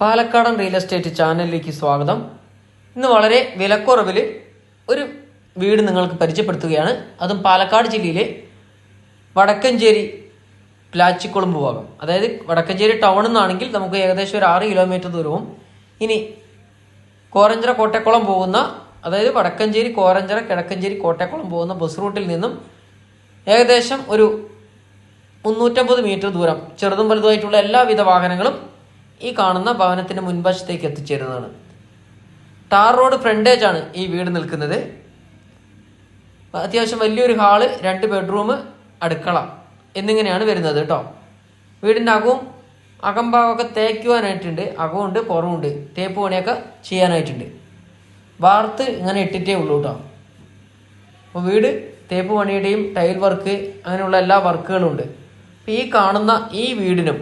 പാലക്കാടൻ real estate ചാനലിലേക്ക് സ്വാഗതം. ഇന്ന് വളരെ വിലക്കുറവിൽ ഒരു വീട് നിങ്ങൾക്ക് പരിചയപ്പെടുത്തുകയാണ്. അതും പാലക്കാട് ജില്ലയിലെ വടക്കഞ്ചേരി പ്ലാച്ചിക്കുളമ്പ് ഭാഗം. അതായത് വടക്കഞ്ചേരി ടൗണിൽ നിന്നാണെങ്കിൽ നമുക്ക് ഏകദേശം ഒരു ആറ് കിലോമീറ്റർ ദൂരവും. ഇനി കോരഞ്ചിറ കോട്ടക്കുളം പോകുന്ന അതായത് വടക്കഞ്ചേരി കോരഞ്ചിറ കിഴക്കഞ്ചേരി കോട്ടക്കുളം പോകുന്ന ബസ് റൂട്ടിൽ നിന്നും ഏകദേശം ഒരു മുന്നൂറ്റമ്പത് മീറ്റർ ദൂരം ചെറുതും വലുതുമായിട്ടുള്ള എല്ലാവിധ വാഹനങ്ങളും ഈ കാണുന്ന ഭവനത്തിന്റെ മുൻവശത്തേക്ക് എത്തിച്ചേരുന്നതാണ്. ടാർ റോഡ് ഫ്രണ്ടേജ് ആണ് ഈ വീട് നിൽക്കുന്നത്. അത്യാവശ്യം വലിയൊരു ഹാൾ രണ്ട് ബെഡ്റൂം അടുക്കള എന്നിങ്ങനെയാണ് വരുന്നത് കേട്ടോ വീടിന്റെ അകവും അകംഭാവമൊക്കെ തേക്കുവാനായിട്ടുണ്ട്. അകമുണ്ട് പുറമുണ്ട് തേപ്പ് പണിയൊക്കെ ചെയ്യാനായിട്ടുണ്ട്. വാർത്ത് ഇങ്ങനെ ഇട്ടിട്ടേ ഉള്ളൂ കേട്ടോ അപ്പോൾ വീട് തേപ്പ് പണിയുടെയും ടൈൽ വർക്ക് അങ്ങനെയുള്ള എല്ലാ വർക്കുകളും ഉണ്ട്. അപ്പോൾ ഈ കാണുന്ന ഈ വീടിനും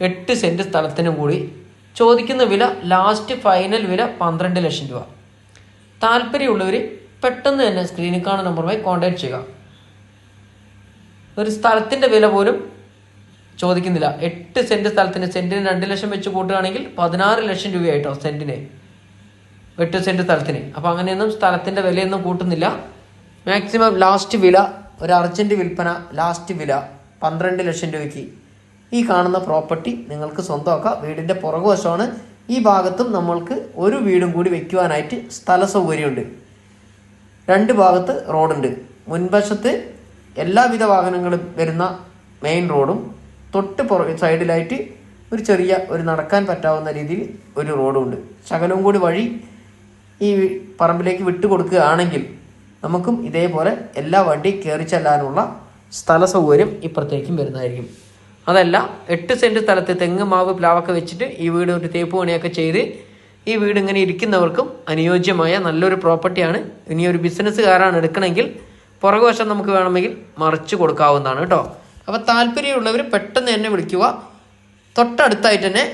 എട്ട് സെന്റ് സ്ഥലത്തിനും കൂടി ചോദിക്കുന്ന വില ലാസ്റ്റ് ഫൈനൽ വില പന്ത്രണ്ട് ലക്ഷം രൂപ. താല്പര്യമുള്ളവർ പെട്ടെന്ന് തന്നെ സ്ക്രീനിൽ കാണുന്ന നമ്പറുമായി കോൺടാക്ട് ചെയ്യുക. ഒരു സ്ഥലത്തിന്റെ വില പോലും ചോദിക്കുന്നില്ല. എട്ട് സെന്റ് സ്ഥലത്തിന് സെന്റിന് രണ്ട് ലക്ഷം വെച്ച് കൂട്ടുകയാണെങ്കിൽ പതിനാറ് ലക്ഷം രൂപയായിട്ടോ സെന്റിന് എട്ട് സെന്റ് സ്ഥലത്തിന്. അപ്പോൾ അങ്ങനെയൊന്നും സ്ഥലത്തിന്റെ വിലയൊന്നും കൂട്ടുന്നില്ല. മാക്സിമം ലാസ്റ്റ് വില ഒരു അർജന്റ് വിൽപ്പന ലാസ്റ്റ് വില പന്ത്രണ്ട് ലക്ഷം രൂപയ്ക്ക്. ഈ കാണുന്ന പ്രോപ്പർട്ടി നിങ്ങൾക്ക് സ്വന്തമാക്കാം. വീടിന്റെ പുറകുവശമാണ് ഈ ഭാഗത്തും നമ്മൾക്ക് ഒരു വീടും കൂടി വെക്കുവാനായിട്ട് സ്ഥല സൗകര്യമുണ്ട്. രണ്ട് ഭാഗത്ത് റോഡുണ്ട്. മുൻവശത്ത് എല്ലാവിധ വാഹനങ്ങളും വരുന്ന മെയിൻ റോഡും തൊട്ട് പുറ സൈഡിലായിട്ട് ഒരു ചെറിയ ഒരു നടക്കാൻ പറ്റാവുന്ന രീതിയിൽ ഒരു റോഡുണ്ട് ശകലവും കൂടി വഴി ഈ പറമ്പിലേക്ക് വിട്ടു കൊടുക്കുകയാണെങ്കിൽ നമുക്കും ഇതേപോലെ എല്ലാ വണ്ടി കയറി ചെല്ലാനുള്ള സ്ഥല സൗകര്യം ഇപ്പുറത്തേക്കും വരുന്നതായിരിക്കും. അതല്ല എട്ട് സെന്റ് സ്ഥലത്ത് തെങ്ങ് മാവ് പ്ലാവൊക്കെ വെച്ചിട്ട് ഈ വീട് ഒരു തേപ്പ് പണിയൊക്കെ ചെയ്ത് ഈ വീട് ഇങ്ങനെ ഇരിക്കുന്നവർക്കും അനുയോജ്യമായ നല്ലൊരു പ്രോപ്പർട്ടിയാണ് ഇനി ഒരു ബിസിനസ്സുകാരാണ് എടുക്കണമെങ്കിൽ പുറകുവശം നമുക്ക് വേണമെങ്കിൽ മറിച്ച് കൊടുക്കാവുന്നതാണ് കേട്ടോ. അപ്പോൾ താല്പര്യമുള്ളവർ പെട്ടെന്ന് തന്നെ വിളിക്കുക. തൊട്ടടുത്തായിട്ട് തന്നെ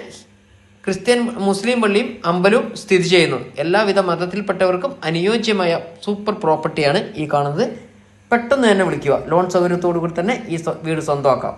ക്രിസ്ത്യൻ മുസ്ലിം പള്ളിയും അമ്പലവും സ്ഥിതി ചെയ്യുന്നു. എല്ലാവിധ മതത്തിൽപ്പെട്ടവർക്കും അനുയോജ്യമായ സൂപ്പർ പ്രോപ്പർട്ടിയാണ് ഈ കാണുന്നത്. പെട്ടെന്ന് തന്നെ വിളിക്കുക. ലോൺ സൗകര്യത്തോടു കൂടി തന്നെ ഈ വീട് സ്വന്തമാക്കാം.